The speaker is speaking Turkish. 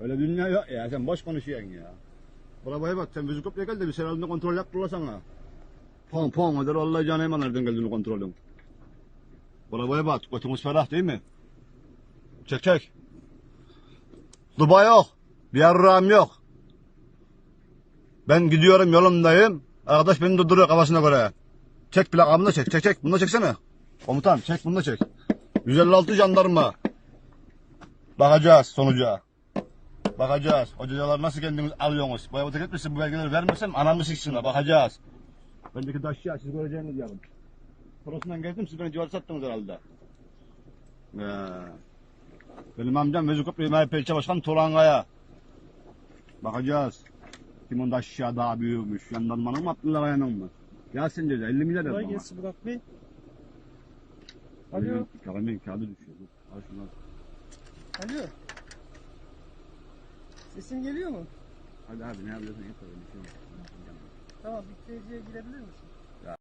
Öyle dünya yok ya sen boş konuşuyorsun ya. Buraya bak sen vücut kopya gel de bir senin kontrol yaptırla sana. Pon pon hadi Allah canı hemen nereden geldiğini kontrolün. Buraya bak götümüz ferah değil mi? Çek çek. Duba yok. Bir yarrağım yok. Ben gidiyorum yolumdayım. Arkadaş beni durduruyor kafasına göre. Çek plakamını çek. Çek çek. Bunu da çeksene. Komutan çek bunu da çek. 156 jandarma. Bakacağız sonuca. Bakacağız. Hocalar nasıl kendiniz alıyorsunuz? Bu evde etmişsin bu belgeleri vermesem anamı siksinler. Bakacağız. Bendeki taşya siz göreceğiniz yarın. Prosundan geldim siz beni civarı sattınız herhalde. Ya. Benim amcam Vezir Köprü İmam Pelçe Başkan Turangaya. Bakacağız. Kimin taşya daha büyükmüş. Yandanmanın mı Abdullah Aya'nın mı? Yasin ceza 50 milyar Kolay yazdı ama. gelsin Murat Bey. Alo. Kalemin kağıdı düşüyor. Al şunu al. Alo. Sesim geliyor mu? Hadi abi ne yapıyorsun? Yap öyle bir şey. Tamam bir TC'ye girebilir misin?